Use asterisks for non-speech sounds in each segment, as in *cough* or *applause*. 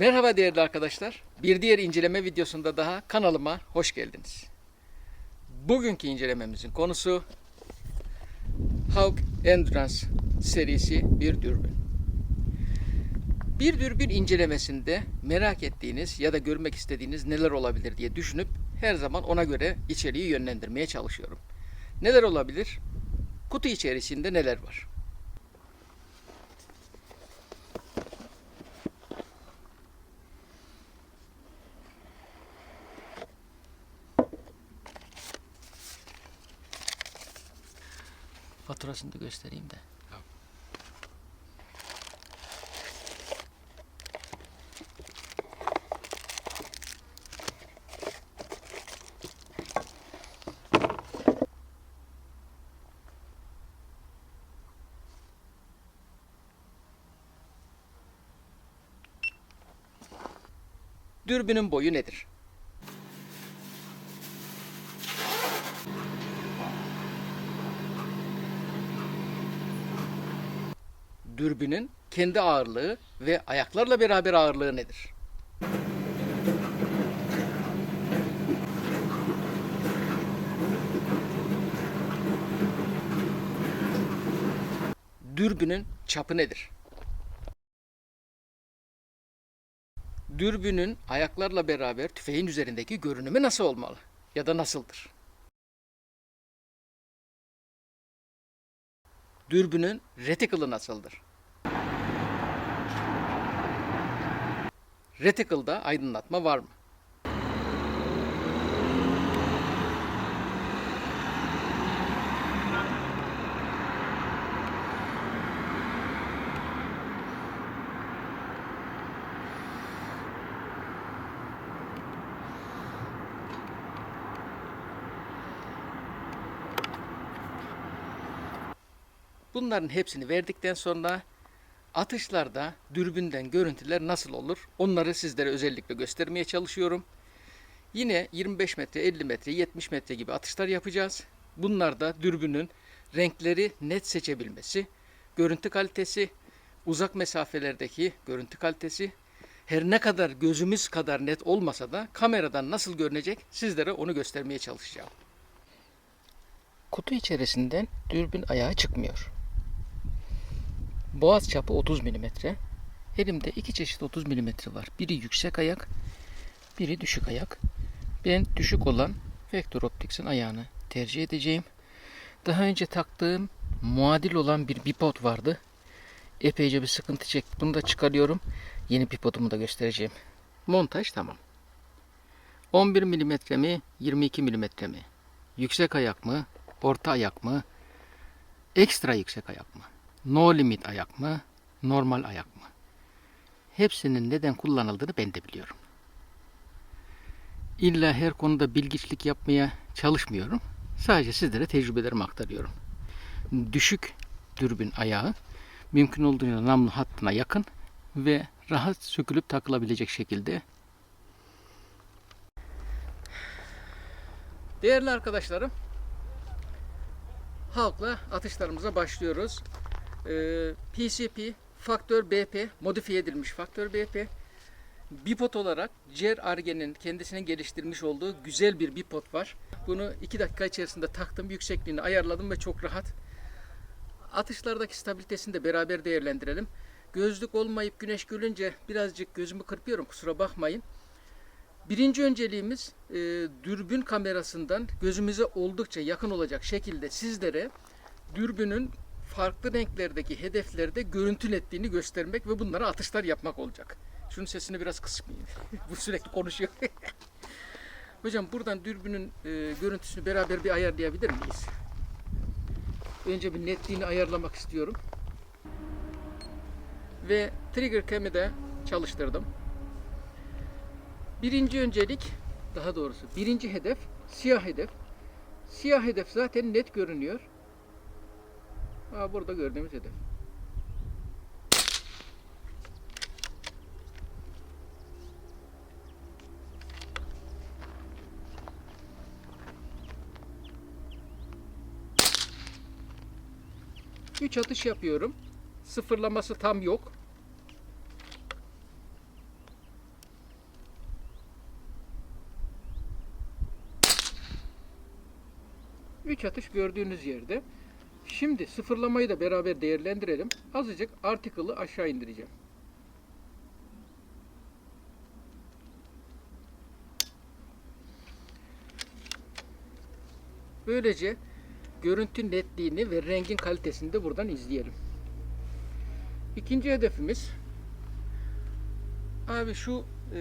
Merhaba değerli arkadaşlar. Bir diğer inceleme videosunda daha kanalıma hoş geldiniz. Bugünkü incelememizin konusu Hawk Endurance serisi bir dürbün. Bir dürbün incelemesinde merak ettiğiniz ya da görmek istediğiniz neler olabilir diye düşünüp her zaman ona göre içeriği yönlendirmeye çalışıyorum. Neler olabilir? Kutu içerisinde neler var? Faturasını da göstereyim de. Dürbünün boyu nedir? Dürbünün kendi ağırlığı ve ayaklarla beraber ağırlığı nedir? Dürbünün çapı nedir? Dürbünün ayaklarla beraber tüfeğin üzerindeki görünümü nasıl olmalı? Ya da nasıldır? Dürbünün reticle'ı nasıldır? Reticle'da aydınlatma var mı? Bunların hepsini verdikten sonra atışlarda dürbünden görüntüler nasıl olur? Onları sizlere özellikle göstermeye çalışıyorum. Yine 25 metre, 50 metre, 70 metre gibi atışlar yapacağız. Bunlarda dürbünün renkleri net seçebilmesi, görüntü kalitesi, uzak mesafelerdeki görüntü kalitesi, her ne kadar gözümüz kadar net olmasa da kameradan nasıl görünecek sizlere onu göstermeye çalışacağım. Kutu içerisinden dürbün ayağı çıkmıyor. Boğaz çapı 30 mm. Elimde iki çeşit 30 mm var. Biri yüksek ayak, biri düşük ayak. Ben düşük olan Vector Optics'in ayağını tercih edeceğim. Daha önce taktığım muadil olan bir bipod vardı. Epeyce bir sıkıntı çekti. Bunu da çıkarıyorum. Yeni bipodumu da göstereceğim. Montaj tamam. 11 mm mi, 22 mm mi? Yüksek ayak mı, orta ayak mı? Ekstra yüksek ayak mı? No limit ayak mı? Normal ayak mı? Hepsinin neden kullanıldığını ben de biliyorum. İlla her konuda bilgiçlik yapmaya çalışmıyorum. Sadece sizlere tecrübelerimi aktarıyorum. Düşük dürbün ayağı mümkün olduğunca namlu hattına yakın ve rahat sökülüp takılabilecek şekilde. Değerli arkadaşlarım, halkla atışlarımıza başlıyoruz. Ee, PCP Faktör BP modifiye edilmiş Faktör BP bipod olarak Cer Arge'nin kendisinin geliştirmiş olduğu güzel bir bipod var. Bunu 2 dakika içerisinde taktım, yüksekliğini ayarladım ve çok rahat. Atışlardaki stabilitesini de beraber değerlendirelim. Gözlük olmayıp güneş görünce birazcık gözümü kırpıyorum kusura bakmayın. Birinci önceliğimiz e, dürbün kamerasından gözümüze oldukça yakın olacak şekilde sizlere dürbünün farklı renklerdeki hedeflerde görüntü netliğini göstermek ve bunlara atışlar yapmak olacak. Şunun sesini biraz kısmayayım. *laughs* Bu sürekli konuşuyor. *laughs* Hocam buradan dürbünün e, görüntüsünü beraber bir ayarlayabilir miyiz? Önce bir netliğini ayarlamak istiyorum. Ve trigger cam'i de çalıştırdım. Birinci öncelik, daha doğrusu birinci hedef siyah hedef. Siyah hedef zaten net görünüyor. Aa, burada gördüğümüz hedef. Üç atış yapıyorum. Sıfırlaması tam yok. Üç atış gördüğünüz yerde. Şimdi sıfırlamayı da beraber değerlendirelim. Azıcık article'ı aşağı indireceğim. Böylece görüntü netliğini ve rengin kalitesini de buradan izleyelim. İkinci hedefimiz abi şu e,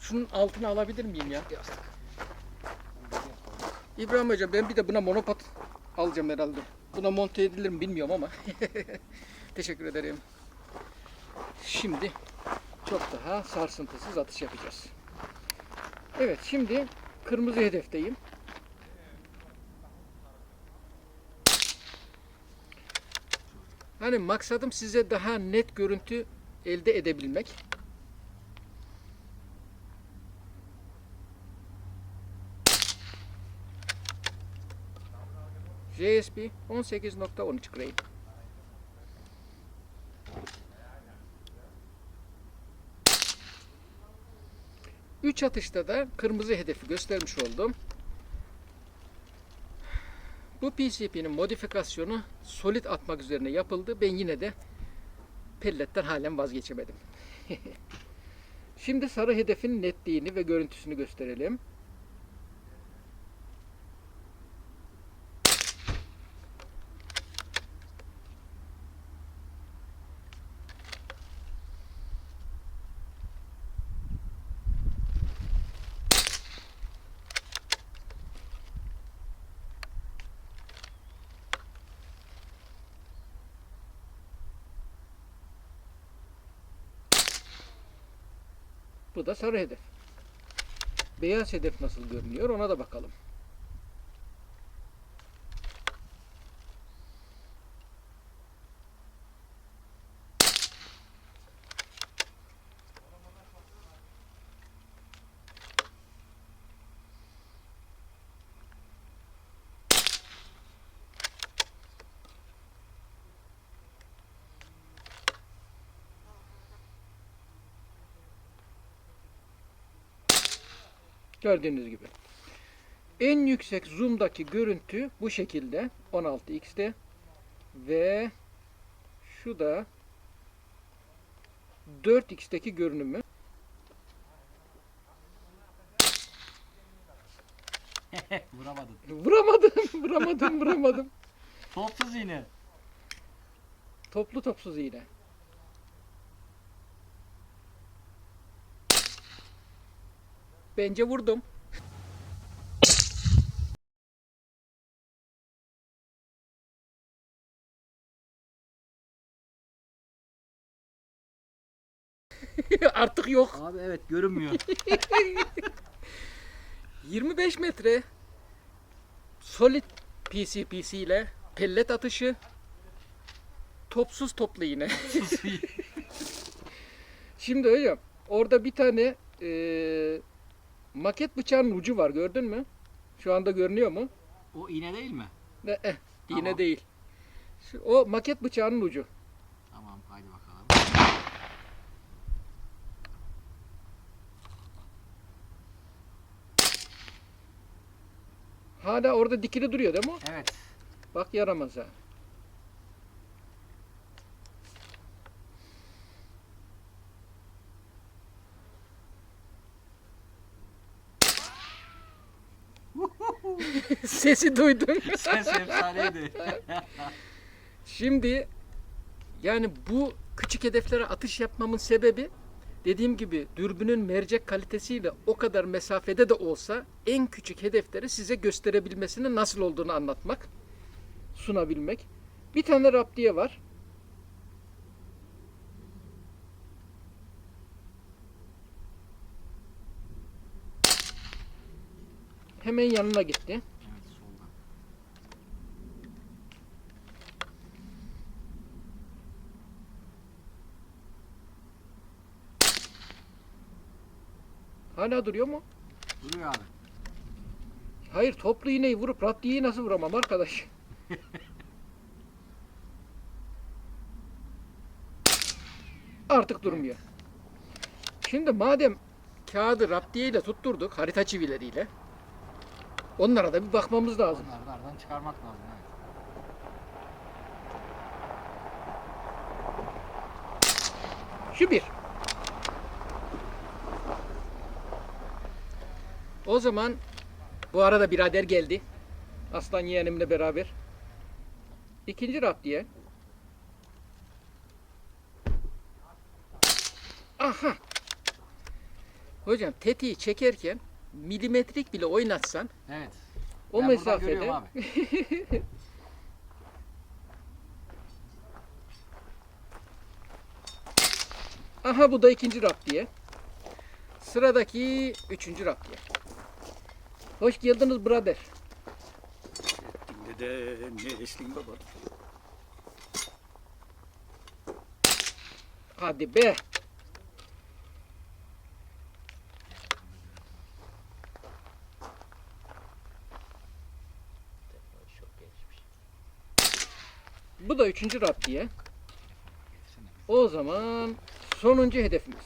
şunun altını alabilir miyim ya? İbrahim Hocam ben bir de buna monopat alacağım herhalde. Buna monte edilir mi bilmiyorum ama. *laughs* Teşekkür ederim. Şimdi çok daha sarsıntısız atış yapacağız. Evet şimdi kırmızı hedefteyim. Hani maksadım size daha net görüntü elde edebilmek. JSP 18.13 grade. Üç atışta da kırmızı hedefi göstermiş oldum. Bu PCP'nin modifikasyonu solid atmak üzerine yapıldı. Ben yine de pelletten halen vazgeçemedim. *laughs* Şimdi sarı hedefin netliğini ve görüntüsünü gösterelim. Bu da sarı hedef. Beyaz hedef nasıl görünüyor ona da bakalım. Gördüğünüz gibi. En yüksek zoom'daki görüntü bu şekilde 16x'te ve şu da 4x'teki görünümü. *laughs* Vuramadın. Vuramadım, *laughs* vuramadım, vuramadım. Topsuz yine. Toplu topsuz iğne. Bence vurdum. *laughs* Artık yok. Abi evet görünmüyor. *laughs* 25 metre solid PCPC ile pellet atışı topsuz toplu yine. *laughs* Şimdi hocam orada bir tane eee, maket bıçağının ucu var gördün mü? Şu anda görünüyor mu? o iğne değil mi? Ne, eh, Tamam. değil. Şu- O maket bıçağının ucu. Tamam haydi bakalım. Hala orada dikili duruyor değil mi? o? Evet. Bak yaramaz *laughs* Sesi duydun. Ses efsaneydi. *laughs* Şimdi yani bu küçük hedeflere atış yapmamın sebebi dediğim gibi dürbünün mercek kalitesiyle o kadar mesafede de olsa en küçük hedefleri size gösterebilmesinin nasıl olduğunu anlatmak, sunabilmek. Bir tane raptiye var. Hemen yanına gitti. Hala duruyor mu? Duruyor abi. Hayır toplu iğneyi vurup raptiyeyi nasıl vuramam arkadaş? *laughs* Artık durmuyor. Şimdi madem kağıdı raptiyeyle tutturduk harita çivileriyle Onlara da bir bakmamız lazım. Onları da aradan çıkarmak lazım. Evet. Şu bir. O zaman bu arada birader geldi. Aslan yeğenimle beraber. İkinci raptiye. Aha. Hocam tetiği çekerken milimetrik bile oynatsan Evet. o Ben mesafede. *laughs* Aha bu da ikinci raptiye. Sıradaki üçüncü raptiye. Hoş geldiniz brother. Dede baba. Hadi be. Bu da üçüncü raptiye. O zaman sonuncu hedefimiz.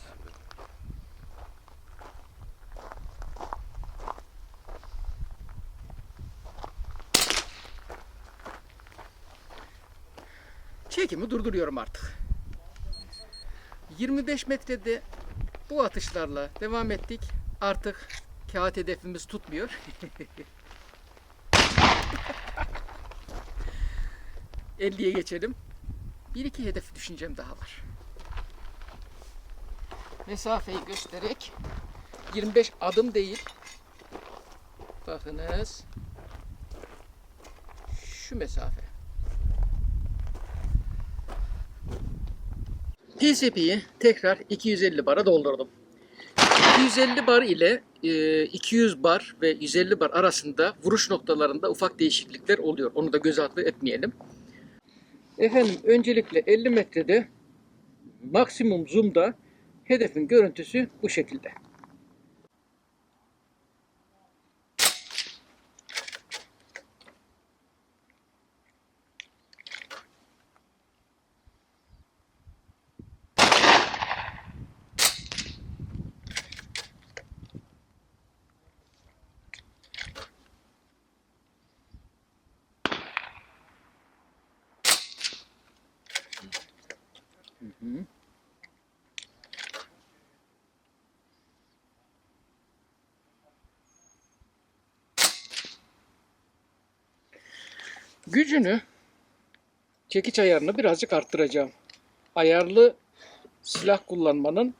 Çekimi durduruyorum artık. 25 metrede bu atışlarla devam ettik. Artık kağıt hedefimiz tutmuyor. *laughs* ...50'ye geçelim. Bir iki hedef düşüncem daha var. Mesafeyi göstererek 25 adım değil. Bakınız. Şu mesafe. PCP'yi tekrar 250 bara doldurdum. 250 bar ile e, 200 bar ve 150 bar arasında vuruş noktalarında ufak değişiklikler oluyor. Onu da göz ardı etmeyelim. Efendim öncelikle 50 metrede maksimum zoom'da hedefin görüntüsü bu şekilde. Gücünü çekiç ayarını birazcık arttıracağım. Ayarlı silah kullanmanın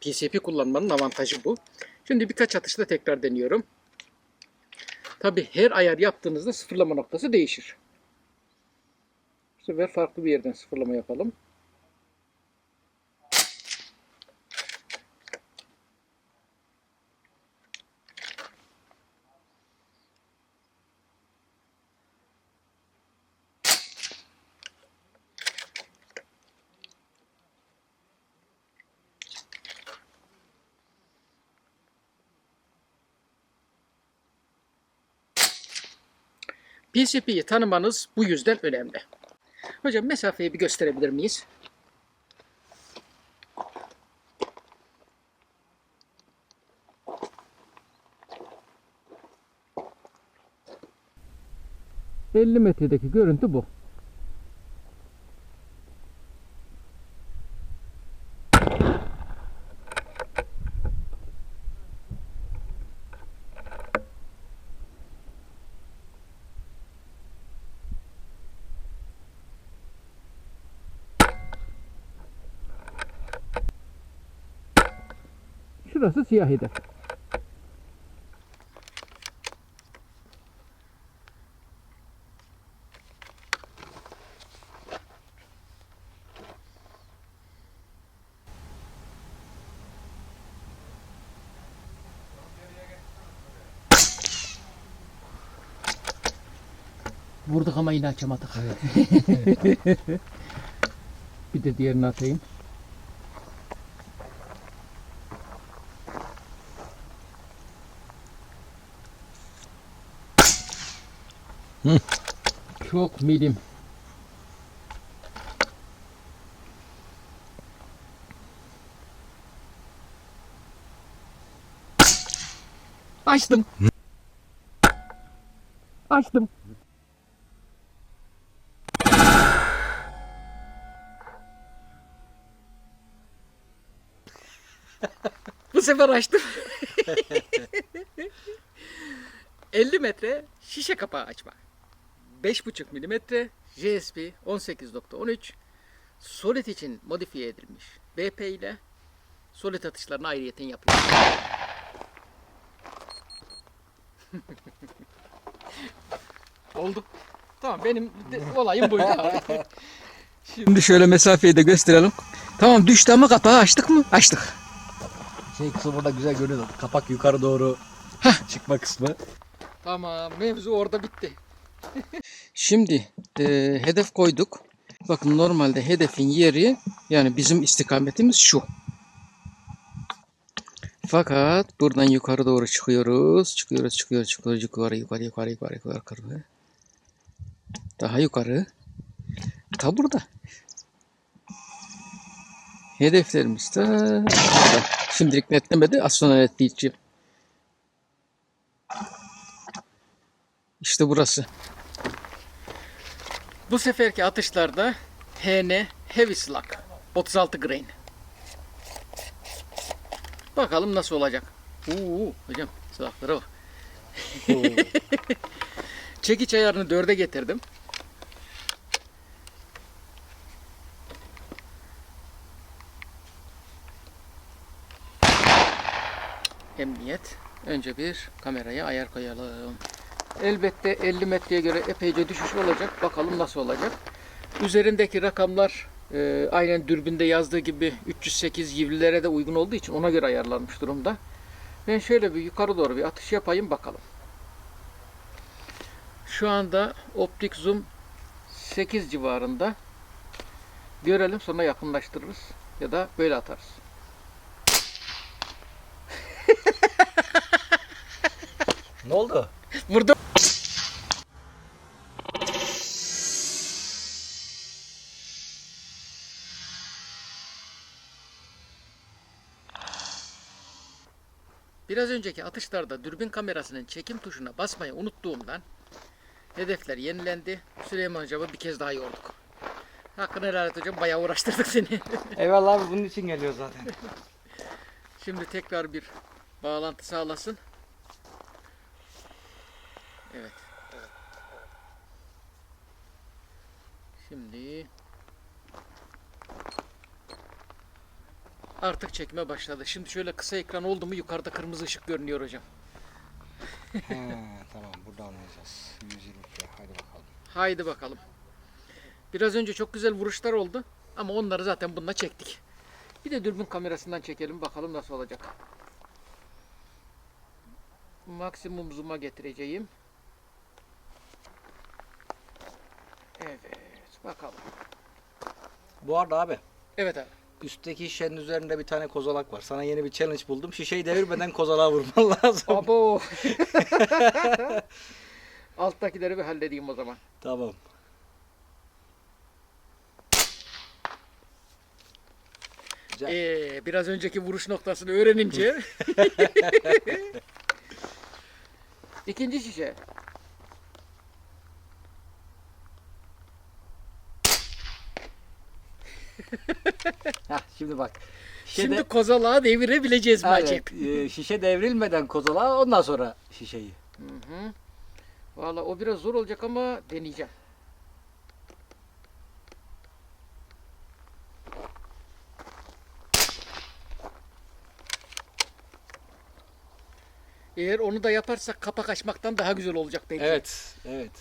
PCP kullanmanın avantajı bu. Şimdi birkaç atışta tekrar deniyorum. Tabi her ayar yaptığınızda sıfırlama noktası değişir. Bu sefer farklı bir yerden sıfırlama yapalım. PCP'yi tanımanız bu yüzden önemli. Hocam mesafeyi bir gösterebilir miyiz? ...50 metredeki görüntü bu. Şurası siyah hedef. Vurduk ama yine açamadık. *laughs* bir de diğerini atayım. Çok milim. Açtım. Açtım. Bu sefer açtım. *laughs* 50 metre şişe kapağı açma. 5,5 milimetre JSP 18.13 Solid için modifiye edilmiş. BP ile Solid atışlarını ayrıyeten yapıyor. *laughs* Oldu. Tamam benim de- olayım buydu *laughs* abi. Şimdi şöyle mesafeyi de gösterelim. Tamam düştü ama kapağı açtık mı? Açtık. Şey kısmı burada güzel görünüyor. Kapak yukarı doğru çıkma kısmı. Tamam mevzu orada bitti. *laughs* Şimdi e, hedef koyduk. Bakın normalde hedefin yeri yani bizim istikametimiz şu. Fakat buradan yukarı doğru çıkıyoruz. Çıkıyoruz, çıkıyoruz, çıkıyoruz. Yukarı, yukarı, yukarı, yukarı, yukarı, yukarı. Daha yukarı. Ta burada. Hedeflerimiz de burada. Şimdilik netlemedi. Az sonra netleyeceğim. İşte burası. Bu seferki atışlarda HN Heavy Slug 36 grain. Bakalım nasıl olacak. Oo, hocam silahlara bak. *laughs* Çekiç ayarını dörde getirdim. Emniyet. Önce bir kameraya ayar koyalım. Elbette 50 metreye göre epeyce düşüş olacak. Bakalım nasıl olacak. Üzerindeki rakamlar e, aynen dürbünde yazdığı gibi 308 yivlilere de uygun olduğu için ona göre ayarlanmış durumda. Ben şöyle bir yukarı doğru bir atış yapayım bakalım. Şu anda optik zoom 8 civarında. Görelim sonra yakınlaştırırız ya da böyle atarız. Ne oldu? Burada Biraz önceki atışlarda dürbün kamerasının çekim tuşuna basmayı unuttuğumdan hedefler yenilendi. Süleyman Hocam'ı bir kez daha yorduk. Hakkını helal et hocam bayağı uğraştırdık seni. *laughs* Eyvallah abi bunun için geliyor zaten. *laughs* Şimdi tekrar bir bağlantı sağlasın. Evet. Şimdi artık çekme başladı. Şimdi şöyle kısa ekran oldu mu yukarıda kırmızı ışık görünüyor hocam. He, tamam burada anlayacağız. 120 hadi bakalım. Haydi bakalım. Biraz önce çok güzel vuruşlar oldu ama onları zaten bununla çektik. Bir de dürbün kamerasından çekelim bakalım nasıl olacak. Maksimum zoom'a getireceğim. Evet bakalım. Bu arada abi Evet abi. Üstteki şişenin üzerinde bir tane kozalak var. Sana yeni bir challenge buldum. Şişeyi devirmeden kozalağa vurman *laughs* lazım. Abo. *laughs* Alttakileri bir halledeyim o zaman. tamam. Güzel. Ee, biraz önceki vuruş noktasını öğrenince. *laughs* İkinci şişe. Heh, şimdi bak. Şişe Şimdi de- kozalağı devirebileceğiz mi Evet, acep? e, şişe devrilmeden kozalağa ondan sonra şişeyi. Hı hı. Valla o biraz zor olacak ama deneyeceğim. Eğer onu da yaparsak kapak açmaktan daha güzel olacak belki. Evet, evet.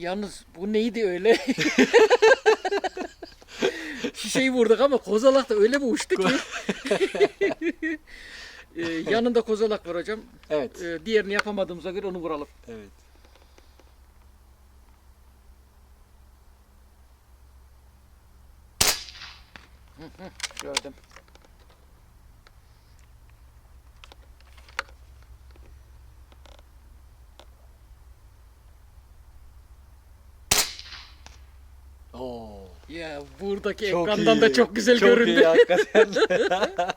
Yalnız bu neydi öyle? *laughs* Şişeyi vurduk ama kozalak da öyle bir uçtu ki. *laughs* Ee, yanında kozalak var hocam. evet, Ee, diğerini yapamadığımıza göre onu vuralım. evet. Gördüm. Ya buradaki Çok ekrandan iyi. da çok güzel Çok göründü. iyi hakikaten. *laughs*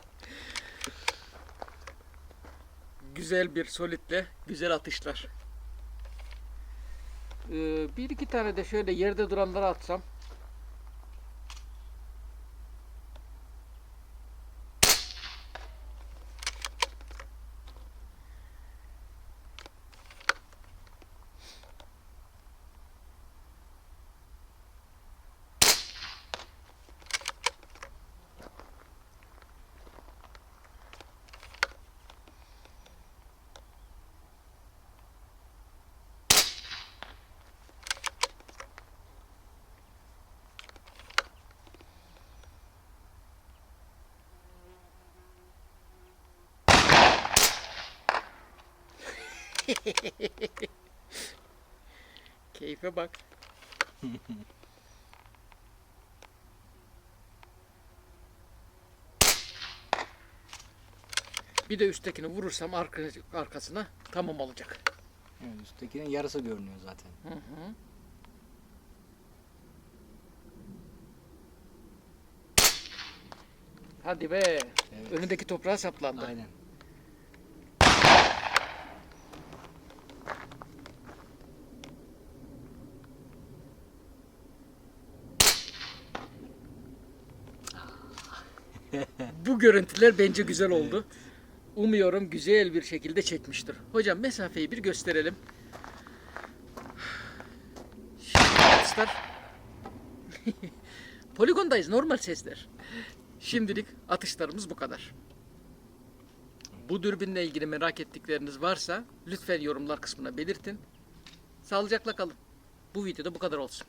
güzel bir solitle güzel atışlar. Ee, bir iki tane de şöyle yerde duranlara atsam. *laughs* Keyfe bak. *laughs* Bir de üsttekini vurursam arka, arkasına tamam olacak. Evet, üsttekinin yarısı görünüyor zaten. Hı hı. Hadi be. Evet. Önündeki toprağa saplandı. Aynen. Bu görüntüler bence güzel oldu. Umuyorum güzel bir şekilde çekmiştir. Hocam mesafeyi bir gösterelim. Şimdi. *laughs* Poligondayız normal sesler. Şimdilik atışlarımız bu kadar. Bu dürbünle ilgili merak ettikleriniz varsa lütfen yorumlar kısmına belirtin. Sağlıcakla kalın. Bu videoda bu kadar olsun.